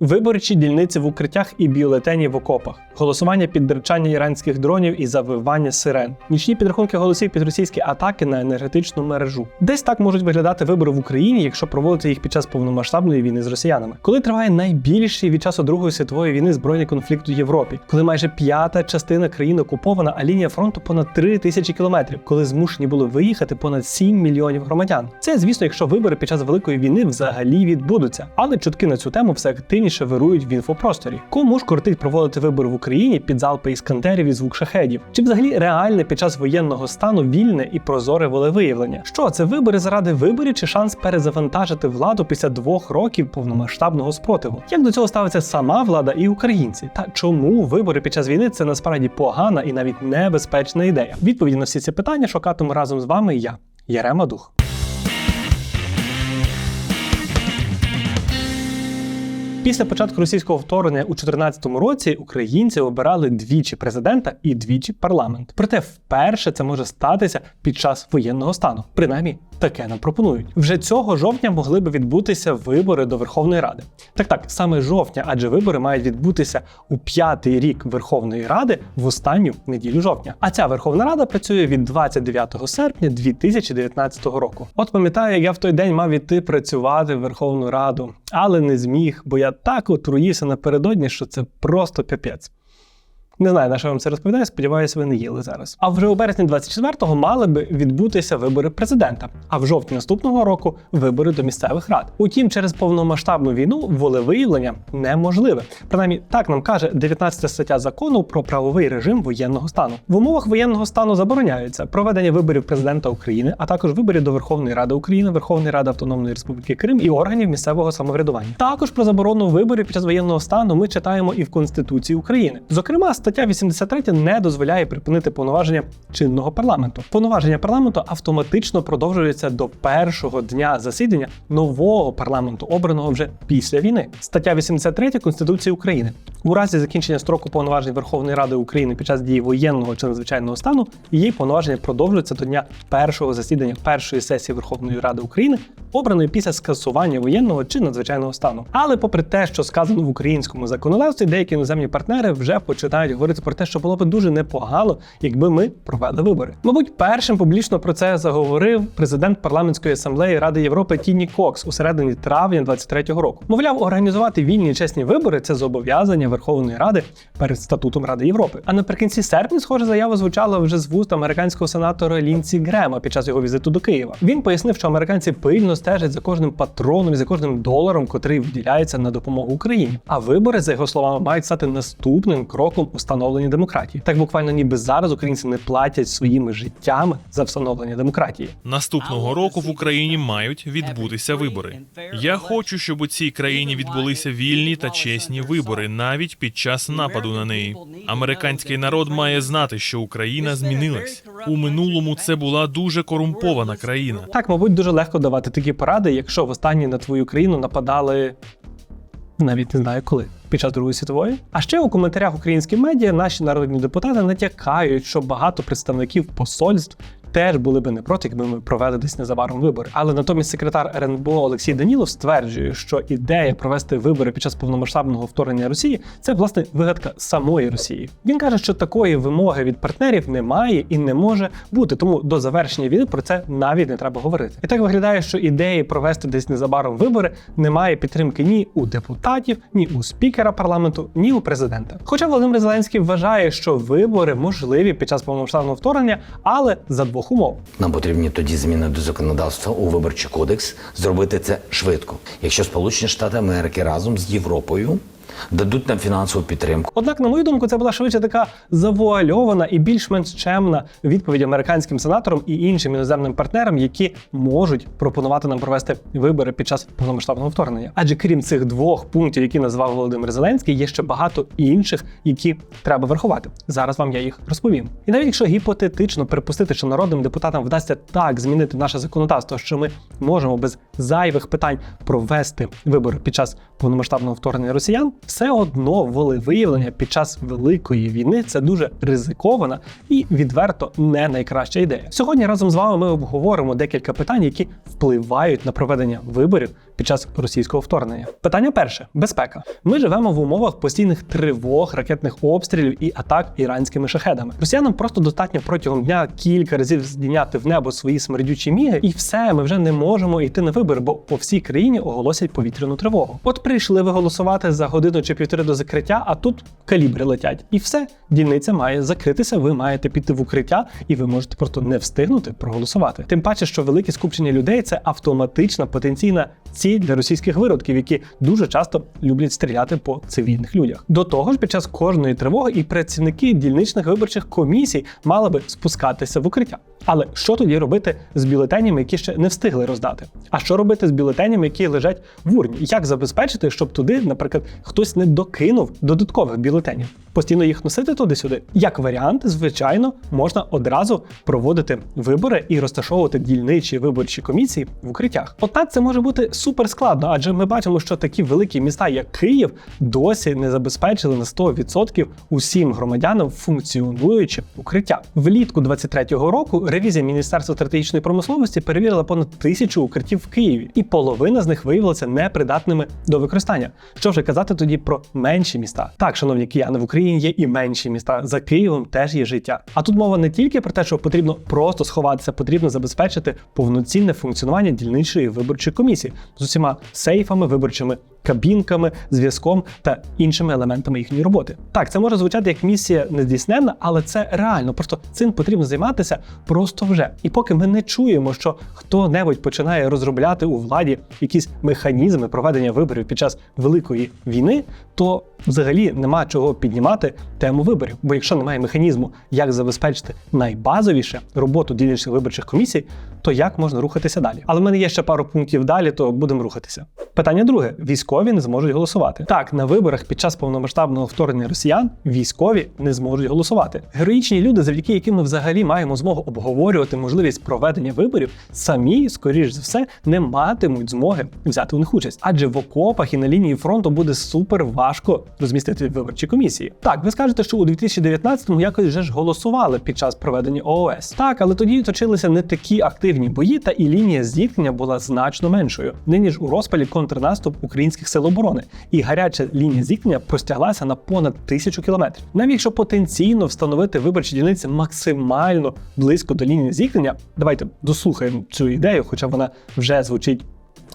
Виборчі дільниці в укриттях і бюлетені в окопах, голосування під дерчання іранських дронів і завивання сирен, нічні підрахунки голосів під російські атаки на енергетичну мережу. Десь так можуть виглядати вибори в Україні, якщо проводити їх під час повномасштабної війни з росіянами, коли триває найбільший від часу Другої світової війни збройний конфлікт у Європі, коли майже п'ята частина країни окупована, а лінія фронту понад 3 тисячі кілометрів, коли змушені були виїхати понад 7 мільйонів громадян. Це звісно, якщо вибори під час великої війни взагалі відбудуться, але чутки на цю тему все активніше вирують в інфопросторі. Кому ж кортить проводити вибори в Україні під залпи іскандерів і звук шахедів? Чи взагалі реальне під час воєнного стану вільне і прозоре волевиявлення? Що це вибори заради виборів чи шанс перезавантажити владу після двох років повномасштабного спротиву? Як до цього ставиться сама влада і українці? Та чому вибори під час війни це насправді погана і навіть небезпечна ідея? Відповіді на всі ці питання шукатиму разом з вами я, Ярема Дух. Після початку російського вторгнення у 2014 році українці обирали двічі президента і двічі парламент. Проте вперше це може статися під час воєнного стану. Принаймні, таке нам пропонують. Вже цього жовтня могли би відбутися вибори до Верховної Ради. Так, так, саме жовтня, адже вибори мають відбутися у п'ятий рік Верховної Ради в останню неділю жовтня. А ця Верховна Рада працює від 29 серпня 2019 року. От пам'ятаю, я в той день мав іти працювати в Верховну Раду, але не зміг, бо я так отруївся напередодні, що це просто піпець. Не знаю, на що вам це розповідаю, сподіваюся, ви не їли зараз. А вже у березні 24-го мали би відбутися вибори президента, а в жовтні наступного року вибори до місцевих рад. Утім, через повномасштабну війну волевиявлення неможливе. Принаймні, так нам каже 19 стаття закону про правовий режим воєнного стану. В умовах воєнного стану забороняється проведення виборів президента України, а також виборів до Верховної Ради України, Верховної Ради Автономної Республіки Крим і органів місцевого самоврядування. Також про заборону виборів під час воєнного стану ми читаємо і в Конституції України. Зокрема, стаття 83 не дозволяє припинити повноваження чинного парламенту. Повноваження парламенту автоматично продовжуються до першого дня засідання нового парламенту, обраного вже після війни. Стаття 83 Конституції України. У разі закінчення строку повноважень Верховної Ради України під час дії воєнного чи надзвичайного стану її повноваження продовжуються до дня першого засідання першої сесії Верховної Ради України, обраної після скасування воєнного чи надзвичайного стану. Але попри те, що сказано в українському законодавстві, деякі іноземні партнери вже починають говорити про те, що було б дуже непогано, якби ми провели вибори. Мабуть, першим публічно про це заговорив президент парламентської асамблеї Ради Європи Тіні Кокс у середині травня 23-го року. Мовляв, організувати вільні чесні вибори це зобов'язання Верховної Ради перед статутом Ради Європи. А наприкінці серпня, схоже, заява звучала вже з вуст американського сенатора Лінці Грема під час його візиту до Києва. Він пояснив, що американці пильно стежать за кожним патроном і за кожним доларом, котрий виділяється на допомогу Україні. А вибори, за його словами, мають стати наступним кроком у становленні демократії. Так буквально ніби зараз українці не платять своїми життями за встановлення демократії. Наступного року в Україні мають відбутися вибори. Я хочу, щоб у цій країні відбулися вільні та чесні вибори, навіть під час нападу на неї. Американський народ має знати, що Україна змінилась. У минулому це була дуже корумпована країна. Так, мабуть, дуже легко давати такі поради, якщо востаннє на твою країну нападали навіть не знаю коли. Під час Другої світової. А ще у коментарях українські медіа наші народні депутати натякають, що багато представників посольств теж були би не проти, якби ми провели десь незабаром вибори. Але натомість секретар РНБО Олексій Данілов стверджує, що ідея провести вибори під час повномасштабного вторгнення Росії це власне вигадка самої Росії. Він каже, що такої вимоги від партнерів немає і не може бути. Тому до завершення війни про це навіть не треба говорити. І так виглядає, що ідеї провести десь незабаром вибори немає підтримки ні у депутатів, ні у спікера парламенту, ні у президента. Хоча Володимир Зеленський вважає, що вибори можливі під час повномасштабного вторгнення, але за двох умов. Нам потрібні тоді зміни до законодавства у виборчий кодекс. Зробити це швидко. Якщо Сполучені Штати Америки разом з Європою дадуть нам фінансову підтримку. Однак, на мою думку, це була швидше така завуальована і більш-менш чемна відповідь американським сенаторам і іншим іноземним партнерам, які можуть пропонувати нам провести вибори під час повномасштабного вторгнення. Адже крім цих двох пунктів, які назвав Володимир Зеленський, є ще багато інших, які треба врахувати. Зараз вам я їх розповім. І навіть якщо гіпотетично припустити, що народним депутатам вдасться так змінити наше законодавство, що ми можемо без зайвих питань провести вибори під час повномасштабного вторгнення росіян, все одно волевиявлення під час великої війни це дуже ризикована і відверто не найкраща ідея. Сьогодні разом з вами ми обговоримо декілька питань, які впливають на проведення виборів під час російського вторгнення. Питання перше: безпека. Ми живемо в умовах постійних тривог, ракетних обстрілів і атак іранськими шахедами. Росіянам просто достатньо протягом дня кілька разів здійняти в небо свої смердючі міги, і все, ми вже не можемо йти на вибори, бо по всій країні оголосять повітряну тривогу. От прийшли ви голосувати за годину чи півтори до закриття, а тут калібри летять. І все, дільниця має закритися. Ви маєте піти в укриття, і ви можете просто не встигнути проголосувати. Тим паче, що велике скупчення людей це автоматична потенційна ціль для російських виродків, які дуже часто люблять стріляти по цивільних людях. До того ж, під час кожної тривоги і працівники дільничних виборчих комісій мали би спускатися в укриття. Але що тоді робити з бюлетенями, які ще не встигли роздати? А що робити з бюлетенями, які лежать в урні? Як забезпечити, щоб туди, наприклад, хтось не докинув додаткових бюлетенів? Постійно їх носити туди-сюди? Як варіант, звичайно, можна одразу проводити вибори і розташовувати дільничі виборчі комісії в укриттях. Однак це може бути супер складно, адже ми бачимо, що такі великі міста, як Київ, досі не забезпечили на 100% усім громадянам функціонуючі укриття. Влітку 23-го року ревізія Міністерства стратегічної промисловості перевірила понад тисячу укриттів в Києві, і половина з них виявилася непридатними до використання. Що вже казати тоді про менші міста? Так, шановні кияни, в Україні є і менші міста. За Києвом теж є життя. А тут мова не тільки про те, що потрібно просто сховатися, потрібно забезпечити повноцінне функціонування дільничої виборчої комісії з усіма сейфами, виборчими кабінками, зв'язком та іншими елементами їхньої роботи. Так, це може звучати як місія нездійсненна, але це реально. Просто цим потрібно займатися просто вже. І поки ми не чуємо, що хто-небудь починає розробляти у владі якісь механізми проведення виборів під час великої війни, то взагалі нема чого піднімати тему виборів. Бо якщо немає механізму, як забезпечити найбазовіше роботу дільничних виборчих комісій, то як можна рухатися далі? Але в мене є ще пару пунктів далі, то будемо рухатися. Питання друге: військові не зможуть голосувати. Так, на виборах під час повномасштабного вторгнення росіян військові не зможуть голосувати. Героїчні люди, завдяки яким ми взагалі маємо змогу обговорювати можливість проведення виборів, самі, скоріш за все, не матимуть змоги взяти у них участь. Адже в окопах і на лінії фронту буде супер важко розмістити виборчі комісії. Так, ви скажете, що у 2019-му якось вже ж голосували під час проведення ООС. Так, але тоді точилися не такі активні бої, та і лінія зіткнення була значно меншою. Нині ж у розпалі контрнаступ українських сил оборони, і гаряча лінія зіткнення простяглася на понад тисячу кілометрів. Навіть якщо потенційно встановити виборчі дільниці максимально близько до лінії зіткнення, давайте дослухаємо цю ідею, хоча вона вже звучить.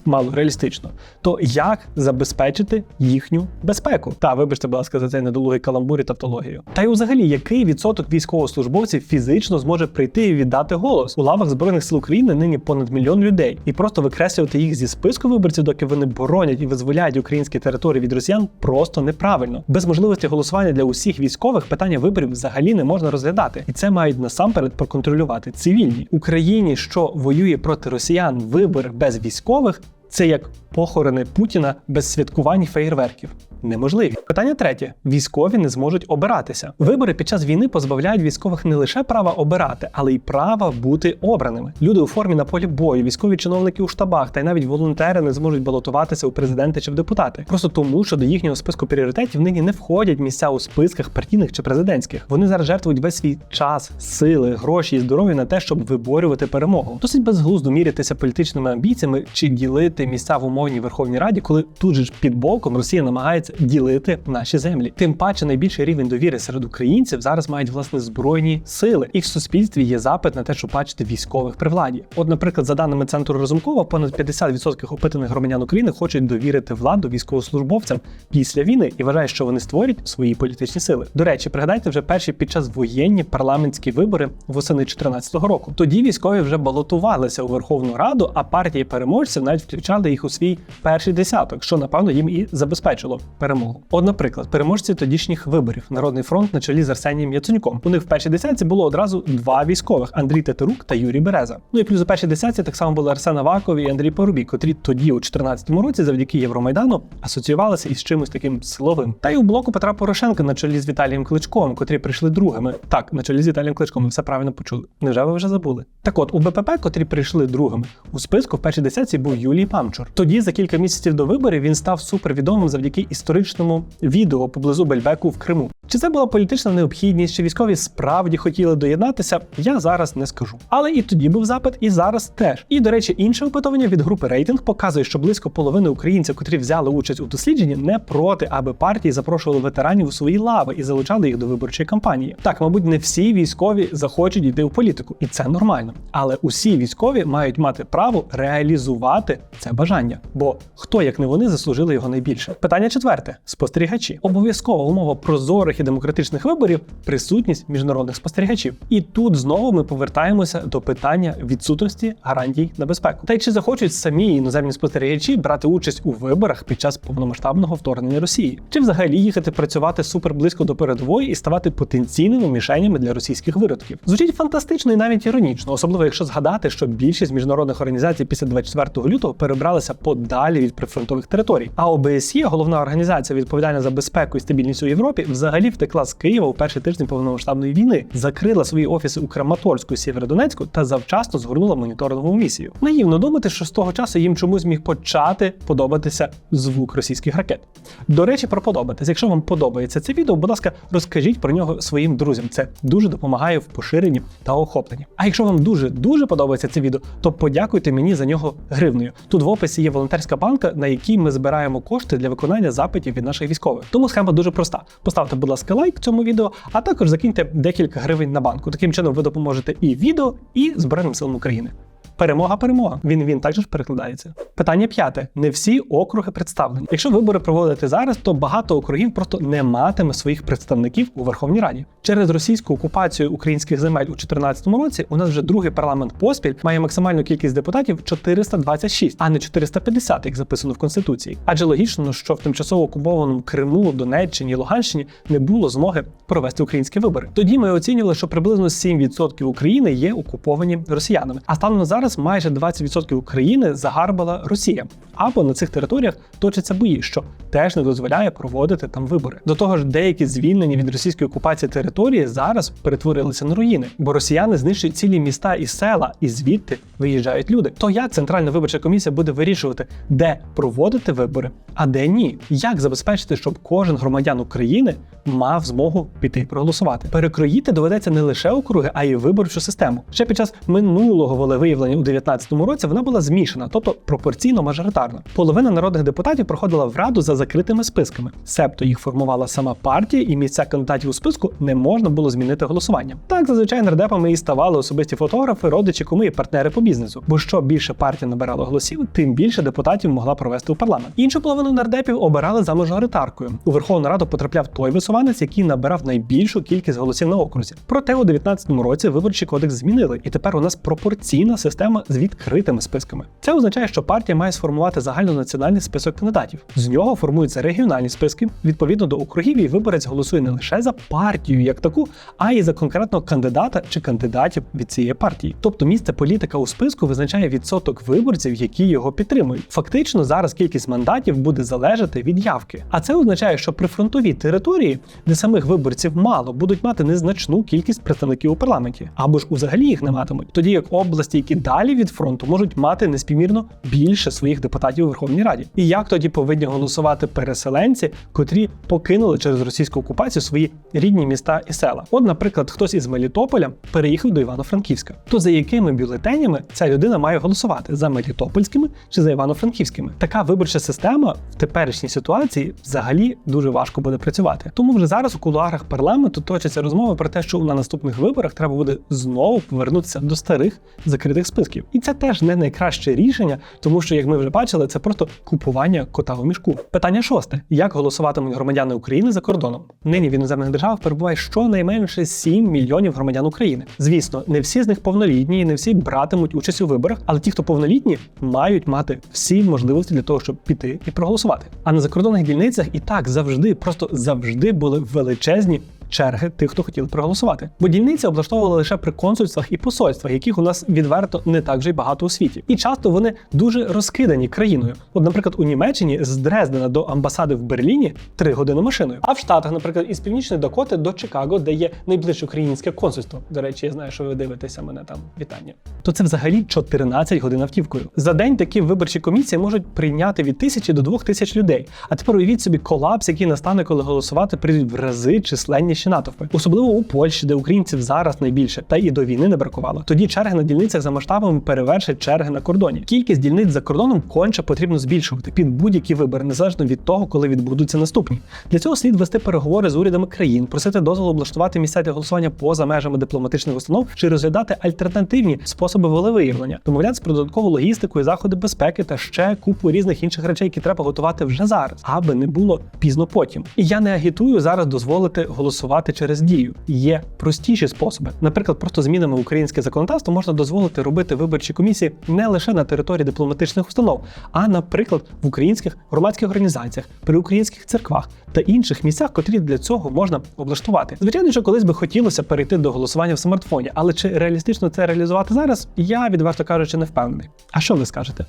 Мало реалістично, то як забезпечити їхню безпеку? Та вибачте, будь ласка, за цей недолугий каламбур і тавтологію. Та й взагалі, який відсоток військовослужбовців фізично зможе прийти і віддати голос у лавах збройних сил України нині понад мільйон людей, і просто викреслювати їх зі списку виборців, доки вони боронять і визволяють українські території від росіян, просто неправильно. Без можливості голосування для усіх військових питання виборів взагалі не можна розглядати, і це мають насамперед проконтролювати цивільні Україні, що воює проти росіян вибори без військових. Це як похорони Путіна без святкувань і феєрверків. Неможливі. Питання третє: військові не зможуть обиратися. Вибори під час війни позбавляють військових не лише права обирати, але й права бути обраними. Люди у формі на полі бою, військові чиновники у штабах та й навіть волонтери не зможуть балотуватися у президенти чи в депутати. Просто тому, що до їхнього списку пріоритетів нині не входять місця у списках партійних чи президентських. Вони зараз жертвують весь свій час, сили, гроші і здоров'я на те, щоб виборювати перемогу. Досить безглуздо мірятися політичними амбіціями чи ділити місця в умовній Верховній Раді, коли тут же під боком Росія намагається ділити наші землі. Тим паче найбільший рівень довіри серед українців зараз мають власне збройні сили, і в суспільстві є запит на те, щоб бачити військових при владі. От, наприклад, за даними центру Разумкова, понад 50% опитаних громадян України хочуть довірити владу військовослужбовцям після війни і вважають, що вони створять свої політичні сили. До речі, пригадайте вже перші під час воєнні парламентські вибори восени 2014 року. Тоді військові вже балотувалися у Верховну Раду, а партії переможців навіть включали їх у свій перший десяток, що напевно їм і забезпечило перемогу. От, наприклад, переможці тодішніх виборів Народний фронт на чолі з Арсенієм Яценюком. У них в першій десятці було одразу два військових: Андрій Тетерук та Юрій Береза. Ну і плюс у першій десятці так само були Арсен Аваков і Андрій Порубій, котрі тоді, у 2014 році, завдяки Євромайдану, асоціювалися із чимось таким силовим. Та й у блоку Петра Порошенка на чолі з Віталієм Кличковим, котрі прийшли другими. Так, на чолі з Віталієм Кличком, ви все правильно почули. Невже ви вже забули? Так от у БПП, котрі прийшли другими, у списку в першій десятці був Юлій Амчур. Тоді, за кілька місяців до виборів, він став супервідомим завдяки історичному відео поблизу Бельбеку в Криму. Чи це була політична необхідність, чи військові справді хотіли доєднатися, я зараз не скажу. Але і тоді був запит, і зараз теж. І до речі, інше опитування від групи рейтинг показує, що близько половини українців, котрі взяли участь у дослідженні, не проти, аби партії запрошували ветеранів у свої лави і залучали їх до виборчої кампанії. Так, мабуть, не всі військові захочуть йти в політику, і це нормально. Але усі військові мають мати право реалізувати це бажання. Бо хто, як не вони, заслужили його найбільше? Питання четверте: спостерігачі. Обов'язкова умова прозорих і демократичних виборів присутність міжнародних спостерігачів. І тут знову ми повертаємося до питання відсутності гарантій на безпеку. Та й чи захочуть самі іноземні спостерігачі брати участь у виборах під час повномасштабного вторгнення Росії, чи взагалі їхати працювати супер близько до передової і ставати потенційними мішенями для російських виродків? Звучить фантастично і навіть іронічно, особливо якщо згадати, що більшість міжнародних організацій після 24 лютого перебралися подалі від прифронтових територій. А ОБСЄ, головна організація відповідальна за безпеку і стабільність у Європі, взагалі втекла з Києва у перший тиждень повномасштабної війни, закрила свої офіси у Краматорську, Сєвєродонецьку та завчасно згорнула моніторингову місію. Наївно думати, що з того часу їм чомусь міг почати подобатися звук російських ракет. До речі, про подобатись. Якщо вам подобається це відео, будь ласка, розкажіть про нього своїм друзям. Це дуже допомагає в поширенні та охопленні. А якщо вам дуже дуже подобається це відео, то подякуйте мені за нього гривнею. Тут в описі є волонтерська банка, на якій ми збираємо кошти для виконання запитів від наших військових. Тому схема дуже проста. Поставте, будь ласка, лайк цьому відео, а також закиньте декілька гривень на банку. Таким чином ви допоможете і відео, і Збройним силам України. Перемога, перемога. Він він також перекладається. Питання п'яте: не всі округи представлені. Якщо вибори проводити зараз, то багато округів просто не матиме своїх представників у Верховній Раді. Через російську окупацію українських земель у 2014 році у нас вже другий парламент поспіль має максимальну кількість депутатів 426, а не 450, як записано в конституції. Адже логічно, що в тимчасово окупованому Криму, Донеччині Луганщині не було змоги провести українські вибори. Тоді ми оцінювали, що приблизно 7% України є окуповані росіянами. А станом на зараз майже 20% України загарбала Росія. Або на цих територіях точаться бої, що теж не дозволяє проводити там вибори. До того ж, деякі звільнені від російської окупації території зараз перетворилися на руїни, бо росіяни знищують цілі міста і села, і звідти виїжджають люди. То як Центральна виборча комісія буде вирішувати, де проводити вибори, а де ні? Як забезпечити, щоб кожен громадян України мав змогу піти проголосувати? Перекроїти доведеться не лише округи, а й виборчу систему. Ще під час минулого волевиявлення у 2019 році вона була змішана, тобто пропорційно мажоритарна. Половина народних депутатів проходила в раду за закритими списками, себто їх формувала сама партія, і місця кандидатів у списку не можна було змінити голосуванням. Так зазвичай нардепами і ставали особисті фотографи, родичі, куми і партнери по бізнесу. Бо що більше партія набирала голосів, тим більше депутатів могла провести у парламент. Іншу половину нардепів обирали за мажоритаркою. У Верховну Раду потрапляв той висуванець, який набирав найбільшу кількість голосів на окрузі. Проте у 2019 році виборчий кодекс змінили, і тепер у нас пропорційна система з відкритими списками. Це означає, що партія має сформувати загальнонаціональний список кандидатів. З нього формуються регіональні списки. Відповідно до округів, і виборець голосує не лише за партію як таку, а й за конкретного кандидата чи кандидатів від цієї партії. Тобто місце політика у списку визначає відсоток виборців, які його підтримують. Фактично, зараз кількість мандатів буде залежати від явки. А це означає, що прифронтові території, де самих виборців мало, будуть мати незначну кількість представників у парламенті, або ж взагалі їх не матимуть. Тоді як області, які далі від фронту, можуть мати неспівмірно більше своїх депутатів у Верховній Раді. І як тоді повинні голосувати переселенці, котрі покинули через російську окупацію свої рідні міста і села? От, наприклад, хтось із Мелітополя переїхав до Івано-Франківська. То за якими бюлетенями ця людина має голосувати за Мелітопольськими чи за Івано-Франківськими? Така виборча система в теперішній ситуації взагалі дуже важко буде працювати. Тому вже зараз у кулуарах парламенту точаться розмови про те, що на наступних виборах треба буде знову повернутися до старих закритих списків. І це теж не найкраще рішення, тому що, як ми вже бачили, це просто купування кота у мішку. Питання шосте: як голосуватимуть громадяни України за кордоном? Нині в іноземних державах перебуває щонайменше 7 мільйонів громадян України. Звісно, не всі з них повнолітні, і не всі братимуть участь у виборах, але ті, хто повнолітні, мають мати всі можливості для того, щоб піти і проголосувати. А на закордонних дільницях і так завжди, просто завжди були величезні черги тих, хто хотіли проголосувати. Бо дільниці облаштовували лише при консульствах і посольствах, яких у нас відверто не так же й багато у світі. І часто вони дуже розкидані країною. От, наприклад, у Німеччині з Дрездена до амбасади в Берліні три години машиною. А в Штатах, наприклад, із північної Дакоти до Чикаго, де є найближче українське консульство. До речі, я знаю, що ви дивитеся мене там. Вітання. То це взагалі 14 годин автівкою. За день такі виборчі комісії можуть прийняти від тисячі до двох тисяч людей. А тепер уявіть собі колапс, який настане, коли голосувати прийдуть в рази численніші натовпи, особливо у Польщі, де українців зараз найбільше, та і до війни не бракувало. Тоді черги на дільницях за масштабами перевершать черги на кордоні. Кількість дільниць за кордоном конче потрібно збільшувати під будь-які вибори, незалежно від того, коли відбудуться наступні. Для цього слід вести переговори з урядами країн, просити дозволу облаштувати місця для голосування поза межами дипломатичних установ чи розглядати альтернативні способи волевиявлення, домовлятися про додаткову логістику і заходи безпеки та ще купу різних інших речей, які треба готувати вже зараз, аби не було пізно потім. І я не агітую зараз дозволити голосувати через дію. Є простіші способи. Наприклад, просто змінами в українське законодавство можна дозволити робити виборчі комісії не лише на території дипломатичних установ, а, наприклад, в українських громадських організаціях, при українських церквах та інших місцях, котрі для цього можна облаштувати. Звичайно, що колись би хотілося перейти до голосування в смартфоні, але чи реалістично це реалізувати зараз, я відверто кажучи, не впевнений. А що ви скажете?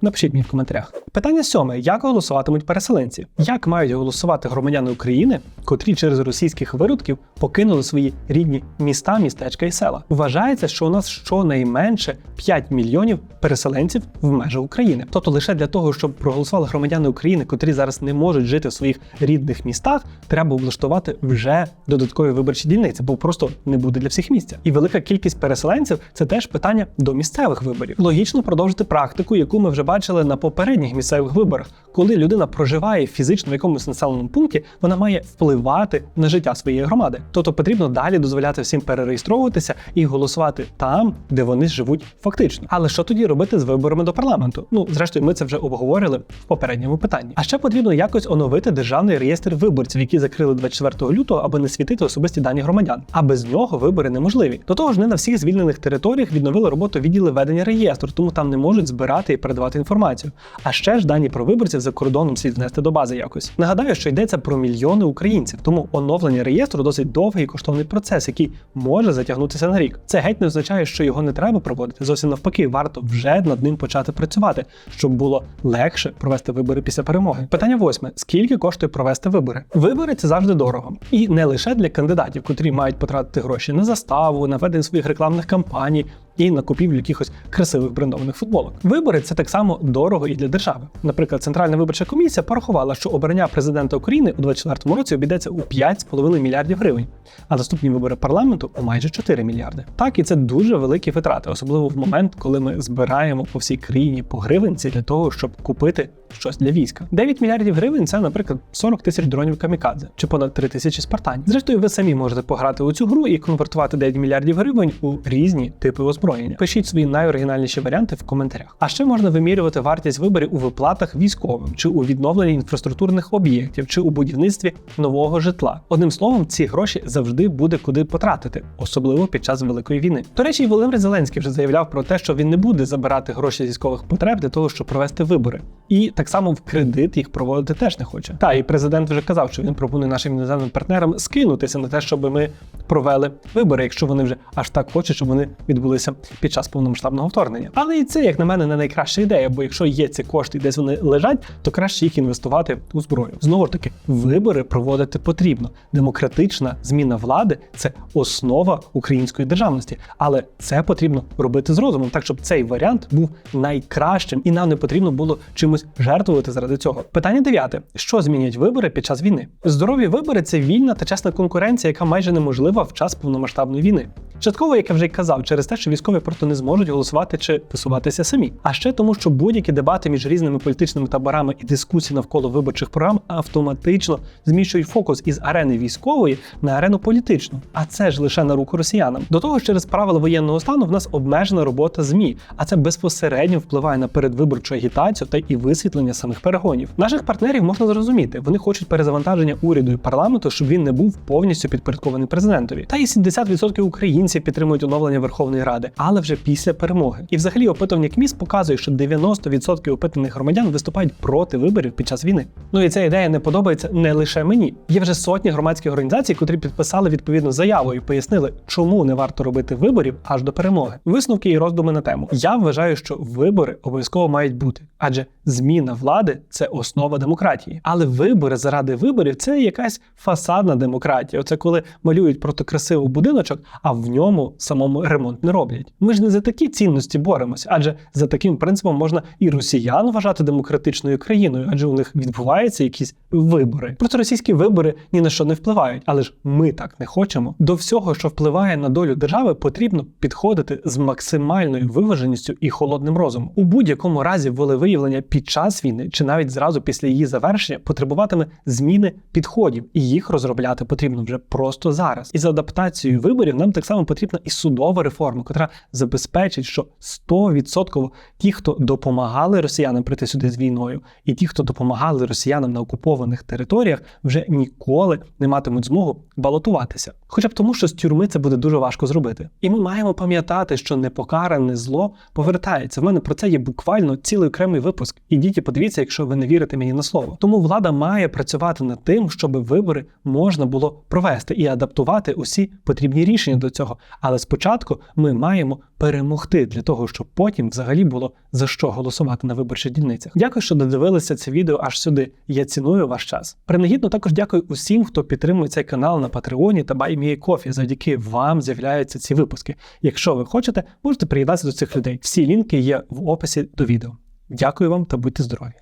Напишіть мені в коментарях. Питання сьоме: як голосуватимуть переселенці? Як мають голосувати громадяни України, котрі через російських виродків покинули свої рідні міста, містечка і села? Вважається, що у нас щонайменше 5 мільйонів переселенців в межах України. Тобто лише для того, щоб проголосували громадяни України, котрі зараз не можуть жити в своїх рідних містах, треба облаштувати вже додаткові виборчі дільниці, бо просто не буде для всіх місця. І велика кількість переселенців це теж питання до місцевих виборів. Логічно продовжити практику, яку ми вже бачили на попередніх місцевих виборах, коли людина проживає фізично в якомусь населеному пункті, вона має впливати на життя своєї громади. Тобто потрібно далі дозволяти всім перереєстровуватися і голосувати там, де вони живуть фактично. Але що тоді робити з виборами до парламенту? Ну, зрештою, ми це вже обговорили в попередньому питанні. А ще потрібно якось оновити державний реєстр виборців, який закрили 24 лютого, аби не світити особисті дані громадян. А без нього вибори неможливі. До того ж, не на всіх звільнених територіях відновили роботу відділи ведення реєстру, тому там не можуть збирати і передавати інформацію. А ще ж дані про виборців за кордоном слід внести до бази якось. Нагадаю, що йдеться про мільйони українців, тому оновлення реєстру досить довгий і коштовний процес, який може затягнутися на рік. Це геть не означає, що його не треба проводити. Зовсім навпаки, варто вже над ним почати працювати, щоб було легше провести вибори після перемоги. Питання восьме: скільки коштує провести вибори? Вибори це завжди дорого, і не лише для кандидатів, котрі мають потратити гроші на заставу, на ведення своїх рекламних кампаній. І на купівлю якихось красивих брендованих футболок. Вибори це так само дорого і для держави. Наприклад, Центральна виборча комісія порахувала, що обрання президента України у 2024 році обійдеться у 5,5 мільярдів гривень, а наступні вибори парламенту у майже 4 мільярди. Так і це дуже великі витрати, особливо в момент, коли ми збираємо по всій країні по гривенці для того, щоб купити щось для війська. 9 мільярдів гривень це, наприклад, 40 тисяч дронів камікадзе чи понад 3 тисячі спартанів. Зрештою, ви самі можете пограти у цю гру і конвертувати 9 мільярдів гривень у різні типи озброєння. Пишіть свої найоригінальніші варіанти в коментарях. А ще можна вимірювати вартість виборів у виплатах військовим, чи у відновленні інфраструктурних об'єктів, чи у будівництві нового житла. Одним словом, ці гроші завжди буде куди потратити, особливо під час великої війни. До речі, Володимир Зеленський вже заявляв про те, що він не буде забирати гроші з військових потреб для того, щоб провести вибори. І так само в кредит їх проводити теж не хоче. Та і президент вже казав, що він пропонує нашим іноземним партнерам скинутися на те, щоб ми провели вибори, якщо вони вже аж так хочуть, щоб вони відбулися під час повномасштабного вторгнення. Але і це, як на мене, не найкраща ідея, бо якщо є ці кошти десь вони лежать, то краще їх інвестувати у зброю. Знову ж таки, вибори проводити потрібно. Демократична зміна влади це основа української державності, але це потрібно робити з розумом, так щоб цей варіант був найкращим, і нам не потрібно було чимось жертвувати заради цього. Питання дев'яте: що змінять вибори під час війни? Здорові вибори це вільна та чесна конкуренція, яка майже неможлива в час повномасштабної війни. Частково, як я вже й казав, через те, що військові просто не зможуть голосувати чи висуватися самі. А ще тому, що будь-які дебати між різними політичними таборами і дискусії навколо виборчих програм автоматично зміщують фокус із арени військової на арену політичну. А це ж лише на руку росіянам. До того ж, через правила воєнного стану в нас обмежена робота змі, а це безпосередньо впливає на передвиборчу агітацію та і висвітлення самих перегонів. Наших партнерів можна зрозуміти. Вони хочуть перезавантаження уряду і парламенту, щоб він не був повністю підпорядкований президентові. Та й 70% українців підтримують оновлення Верховної Ради, але вже після перемоги. І взагалі опитування КМІС показує, що 90% опитаних громадян виступають проти виборів під час війни. Ну і ця ідея не подобається не лише мені. Є вже сотні громадських організацій, котрі підписали відповідну заяву і пояснили, чому не варто робити виборів аж до перемоги. Висновки і роздуми на тему. Я вважаю, що вибори обов'язково мають бути, адже зміна влади це основа демократії. Але вибори заради виборів це якась фасадна демократія. Оце коли малюють проти красивий будиночок, а в ньому самому ремонт не роблять. Ми ж не за такі цінності боремося, адже за таким принципом можна і росіян вважати демократичною країною, адже у них відбуваються якісь вибори. Проте російські вибори ні на що не впливають, але ж ми так не хочемо. До всього, що впливає на долю держави, потрібно підходити з максимальною виваженістю і холодним розумом. У будь-якому разі волевиявлення під час війни чи навіть зразу після її завершення потребуватиме зміни підходів, і їх розробляти потрібно вже просто зараз. І з адаптацією виборів нам так само потрібна і судова реформа, яка забезпечить, що 100% ті, хто допомагали росіянам прийти сюди з війною, і ті, хто допомагали росіянам на окупованих територіях, вже ніколи не матимуть змогу балотуватися. Хоча б тому, що з тюрми це буде дуже важко зробити. І ми маємо пам'ятати, що непокаране зло повертається. В мене про це є буквально цілий окремий випуск. І подивіться, якщо ви не вірите мені на слово. Тому влада має працювати над тим, щоб вибори можна було провести і адаптувати усі потрібні рішення до цього. Але спочатку ми маємо перемогти для того, щоб потім взагалі було за що голосувати на виборчих дільницях. Дякую, що додивилися це відео аж сюди. Я ціную ваш час. Принагідно також дякую усім, хто підтримує цей канал на Патреоні та BuyMeACoffee. Завдяки вам з'являються ці випуски. Якщо ви хочете, можете приєднатися до цих людей. Всі лінки є в описі до відео. Дякую вам та будьте здорові!